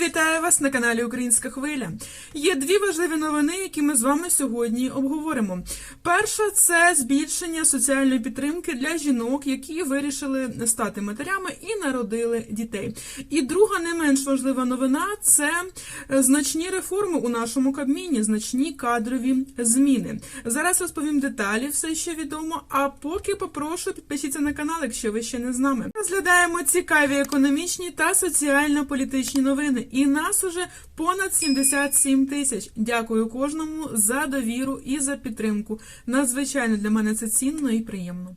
Вітаю вас на каналі Українська Хвиля. Є дві важливі новини, які ми з вами сьогодні обговоримо. Перша це збільшення соціальної підтримки для жінок, які вирішили стати матерями і народили дітей. І друга не менш важлива новина це значні реформи у нашому Кабміні, значні кадрові зміни. Зараз розповім деталі, все ще відомо. А поки попрошу підпишіться на канал, якщо ви ще не з нами. Розглядаємо цікаві економічні та соціально-політичні новини. І нас уже понад 77 тисяч. Дякую кожному за довіру і за підтримку. Надзвичайно для мене це цінно і приємно.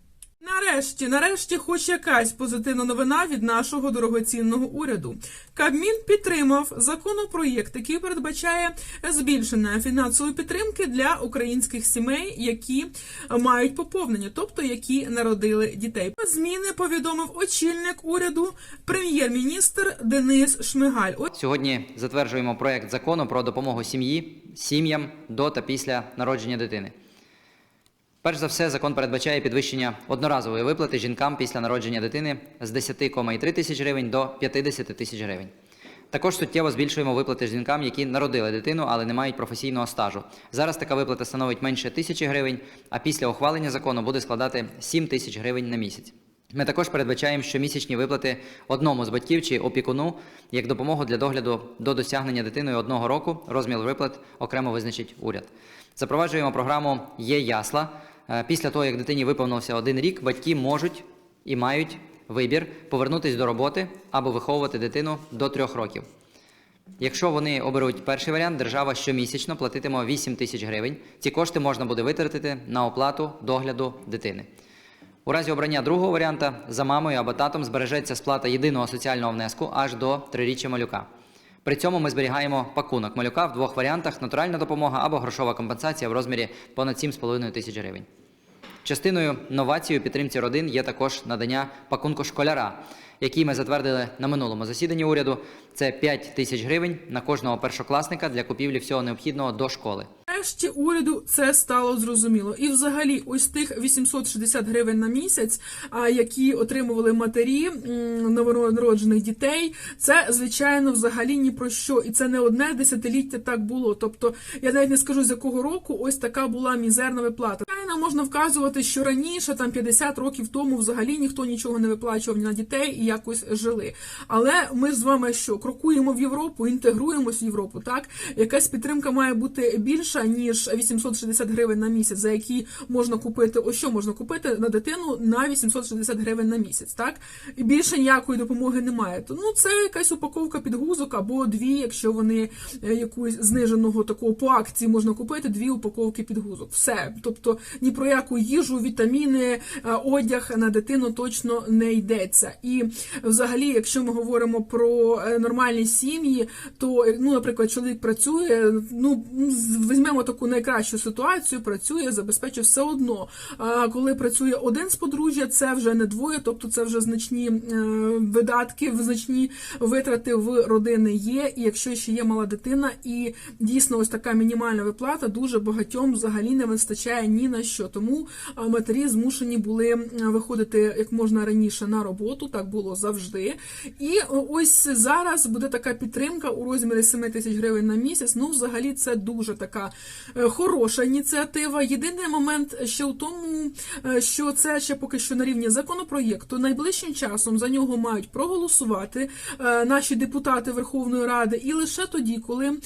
Нарешті, нарешті, хоч якась позитивна новина від нашого дорогоцінного уряду. Кабмін підтримав законопроєкт, який передбачає збільшення фінансової підтримки для українських сімей, які мають поповнення, тобто які народили дітей. Зміни повідомив очільник уряду прем'єр-міністр Денис Шмигаль. Сьогодні затверджуємо проект закону про допомогу сім'ї, сім'ям до та після народження дитини. Перш за все, закон передбачає підвищення одноразової виплати жінкам після народження дитини з 10,3 тисяч гривень до 50 тисяч гривень. Також суттєво збільшуємо виплати жінкам, які народили дитину, але не мають професійного стажу. Зараз така виплата становить менше тисячі гривень, а після ухвалення закону буде складати 7 тисяч гривень на місяць. Ми також передбачаємо щомісячні виплати одному з батьків чи опікуну як допомогу для догляду до досягнення дитиною одного року. Розмір виплат окремо визначить уряд. Запроваджуємо програму Є ясла. Е, Після того, як дитині виповнився один рік, батьки можуть і мають вибір повернутися до роботи або виховувати дитину до трьох років. Якщо вони оберуть перший варіант, держава щомісячно платитиме 8 тисяч гривень. Ці кошти можна буде витратити на оплату догляду дитини. У разі обрання другого варіанта за мамою або татом збережеться сплата єдиного соціального внеску аж до триріччя малюка. При цьому ми зберігаємо пакунок малюка в двох варіантах: натуральна допомога або грошова компенсація в розмірі понад 7,5 тисяч гривень. Частиною новації у підтримці родин є також надання пакунку школяра, який ми затвердили на минулому засіданні уряду. Це 5 тисяч гривень на кожного першокласника для купівлі всього необхідного до школи. Нарешті уряду це стало зрозуміло. І взагалі, ось тих 860 гривень на місяць, які отримували матері новонароджених дітей, це звичайно взагалі ні про що. І це не одне десятиліття так було. Тобто, я навіть не скажу з якого року ось така була мізерна виплата. Звичайно, можна вказувати, що раніше, там 50 років тому, взагалі ніхто нічого не виплачував на дітей і якось жили. Але ми з вами що крокуємо в Європу, інтегруємось в Європу. Так якась підтримка має бути більша ніж 860 гривень на місяць, за які можна купити. Ось що можна купити на дитину на 860 гривень на місяць. Так і більше ніякої допомоги немає. То ну це якась упаковка підгузок або дві, якщо вони е, якусь зниженого такого по акції можна купити, дві упаковки підгузок. Все, тобто ні про яку їжу, вітаміни, е, одяг на дитину точно не йдеться. І взагалі, якщо ми говоримо про е, нормальні сім'ї, то ну, наприклад, чоловік працює, ну візьмемо таку найкращу ситуацію, працює, забезпечує все одно. А коли працює один з подружжя, це вже не двоє, тобто це вже значні е, видатки, значні витрати в родини є. І якщо ще є мала дитина, і дійсно ось така мінімальна виплата дуже багатьом взагалі не вистачає ні на що. Тому матері змушені були виходити як можна раніше на роботу, так було завжди. І ось зараз буде така підтримка у розмірі 7 тисяч гривень на місяць. Ну, взагалі, це дуже така е, хороша ініціатива. Єдиний момент ще в тому, е, що це ще поки що на рівні законопроєкту. Найближчим часом за нього мають проголосувати е, наші депутати Верховної Ради, і лише тоді, коли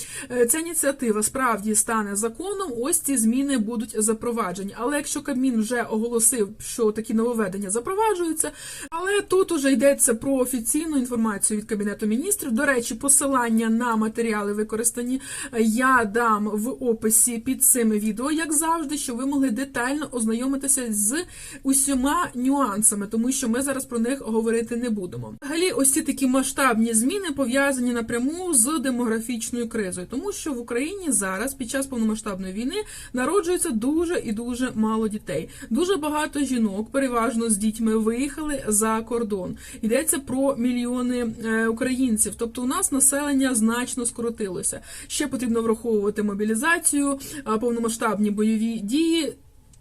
ця ініціатива справді стане законом, ось ці зміни будуть запроваджені. Але якщо Кабмін вже оголосив, що такі нововведення запроваджуються, але тут уже йдеться про офіційну інформацію від Кабінету міністрів. До речі, посилання на матеріали використані е, я дам в описі під цим відео, як завжди, щоб ви могли детально ознайомитися з усіма нюансами, тому що ми зараз про них говорити не будемо. Взагалі, ось ці такі масштабні зміни пов'язані напряму з демографічною кризою, тому що в Україні зараз під час повномасштабної війни народжується дуже і дуже мало дітей. Дуже багато жінок, переважно з дітьми, виїхали за кордон. Йдеться про мільйони е, українців. Тобто, у нас населення значно скоротилося. Ще потрібно враховувати мобілізацію, повномасштабні бойові дії.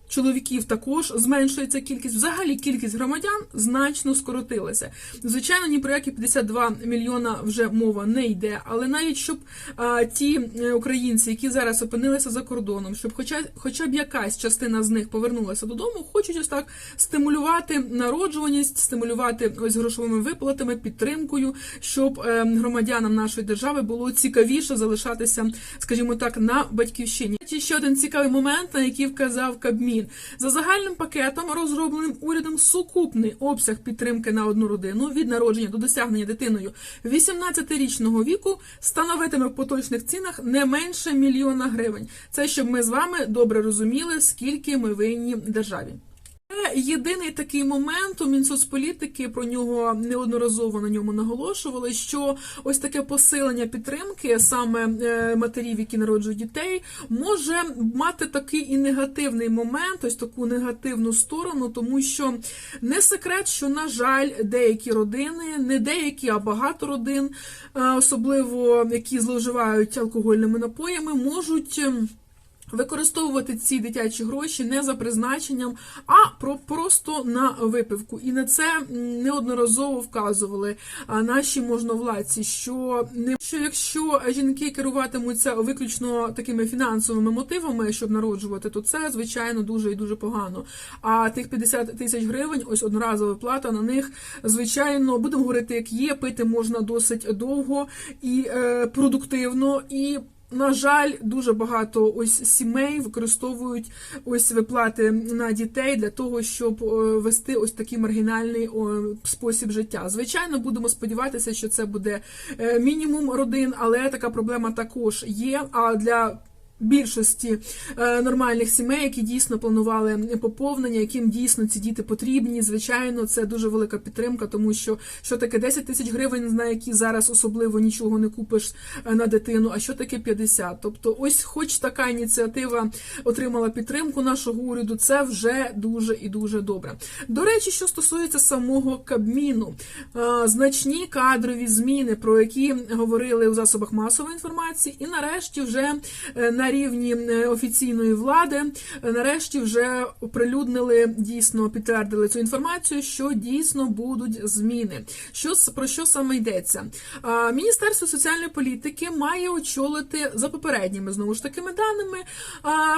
Чоловіків також зменшується кількість. Взагалі кількість громадян значно скоротилася. Звичайно, ні про які 52 мільйона вже мова не йде, але навіть щоб а, ті е, українці, які зараз опинилися за кордоном, щоб хоча, хоча б якась частина з них повернулася додому, хочуть ось так стимулювати народжуваність, стимулювати ось грошовими виплатами, підтримкою, щоб е, громадянам нашої держави було цікавіше залишатися, скажімо так, на батьківщині. Ще один цікавий момент, на який вказав Кабмін за загальним пакетом, розробленим урядом, сукупний обсяг підтримки на одну родину від народження до досягнення дитиною 18-річного віку становитиме в поточних цінах не менше мільйона гривень. Це щоб ми з вами добре розуміли, скільки ми винні державі. Єдиний такий момент у Мінсоцполітики про нього неодноразово на ньому наголошували, що ось таке посилення підтримки саме е, матерів, які народжують дітей, може мати такий і негативний момент, ось таку негативну сторону, тому що не секрет, що на жаль, деякі родини, не деякі, а багато родин, е, особливо які зловживають алкогольними напоями, можуть. Використовувати ці дитячі гроші не за призначенням, а про просто на випивку. І на це неодноразово вказували наші можновладці, що не що якщо жінки керуватимуться виключно такими фінансовими мотивами, щоб народжувати, то це звичайно дуже і дуже погано. А тих 50 тисяч гривень, ось одноразова плата на них, звичайно, будемо говорити, як є, пити можна досить довго і е, продуктивно і. На жаль, дуже багато ось сімей використовують ось виплати на дітей для того, щоб е, вести ось такий маргінальний спосіб життя. Звичайно, будемо сподіватися, що це буде е, мінімум родин, але така проблема також є. А для більшості е, нормальних сімей, які дійсно планували поповнення, яким дійсно ці діти потрібні. Звичайно, це дуже велика підтримка, тому що що таке 10 тисяч гривень, на які зараз особливо нічого не купиш е, на дитину, а що таке 50. Тобто, ось, хоч така ініціатива отримала підтримку нашого уряду, це вже дуже і дуже добре. До речі, що стосується самого Кабміну, е, значні кадрові зміни, про які говорили у засобах масової інформації, і нарешті вже е, рівні е, офіційної влади, е, нарешті вже оприлюднили дійсно підтвердили цю інформацію, що дійсно будуть зміни. Що про що саме йдеться? Міністерство соціальної політики має очолити за попередніми знову ж такими даними.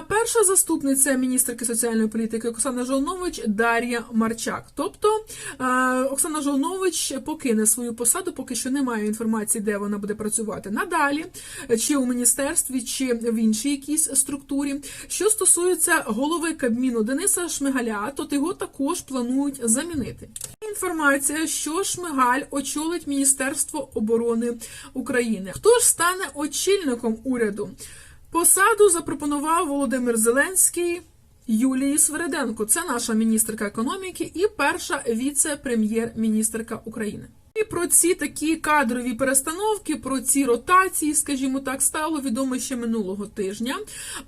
Перша заступниця міністерки соціальної політики Оксана Жолнович Дар'я Марчак. Тобто Оксана Жолнович покине свою посаду, поки що немає інформації, де вона буде працювати надалі, чи у міністерстві, чи в іншій якійсь структурі. Що стосується голови Кабміну Дениса Шмигаля, то його також планують замінити. Інформація, що Шмигаль очолить Міністерство оборони України. Хто ж стане очільником уряду? Посаду запропонував Володимир Зеленський. Юлії Свереденко, це наша міністерка економіки і перша віце-прем'єр-міністерка України. І про ці такі кадрові перестановки, про ці ротації, скажімо так, стало відомо ще минулого тижня.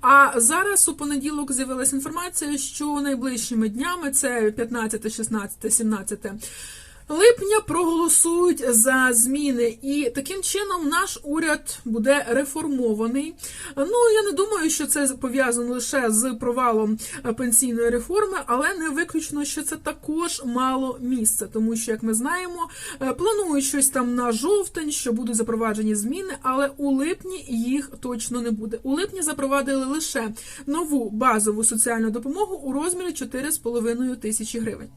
А зараз у понеділок з'явилася інформація, що найближчими днями це 15, 16, 17 липня проголосують за зміни, і таким чином наш уряд буде реформований. Ну я не думаю, що це пов'язано лише з провалом е, пенсійної реформи, але не виключно, що це також мало місця, тому що, як ми знаємо, е, планують щось там на жовтень, що будуть запроваджені зміни, але у липні їх точно не буде. У липні запровадили лише нову базову соціальну допомогу у розмірі 4,5 тисячі гривень.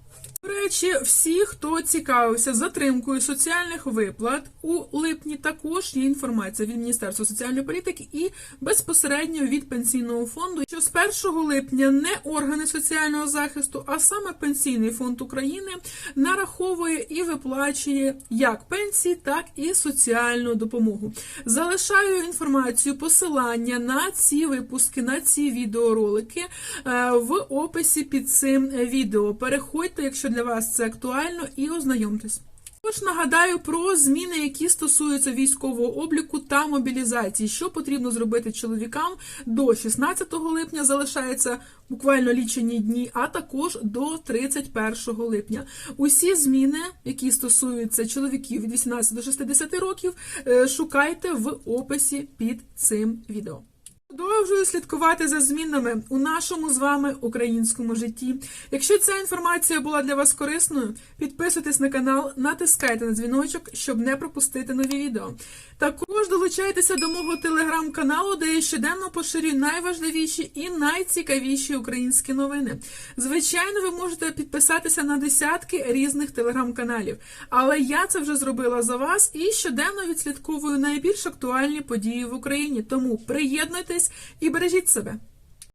Речі, всі, хто цікавився затримкою соціальних виплат, у липні також є інформація від Міністерства соціальної політики і безпосередньо від пенсійного фонду, що з 1 липня не органи соціального захисту, а саме Пенсійний фонд України нараховує і виплачує як пенсії, так і соціальну допомогу. Залишаю інформацію, посилання на ці випуски, на ці відеоролики е, в описі під цим відео. Переходьте, якщо для вас це актуально, і ознайомтесь. Також нагадаю про зміни, які стосуються військового обліку та мобілізації. Що потрібно зробити чоловікам до 16 липня залишається буквально лічені дні, а також до 31 липня. Усі зміни, які стосуються чоловіків від 18 до 60 років, е, шукайте в описі під цим відео. Продовжую слідкувати за змінами у нашому з вами українському житті. Якщо ця інформація була для вас корисною, підписуйтесь на канал, натискайте на дзвіночок, щоб не пропустити нові відео. Також долучайтеся до мого телеграм-каналу, де я щоденно поширюю найважливіші і найцікавіші українські новини. Звичайно, ви можете підписатися на десятки різних телеграм-каналів, але я це вже зробила за вас і щоденно відслідковую найбільш актуальні події в Україні. Тому приєднуйтесь і бережіть себе.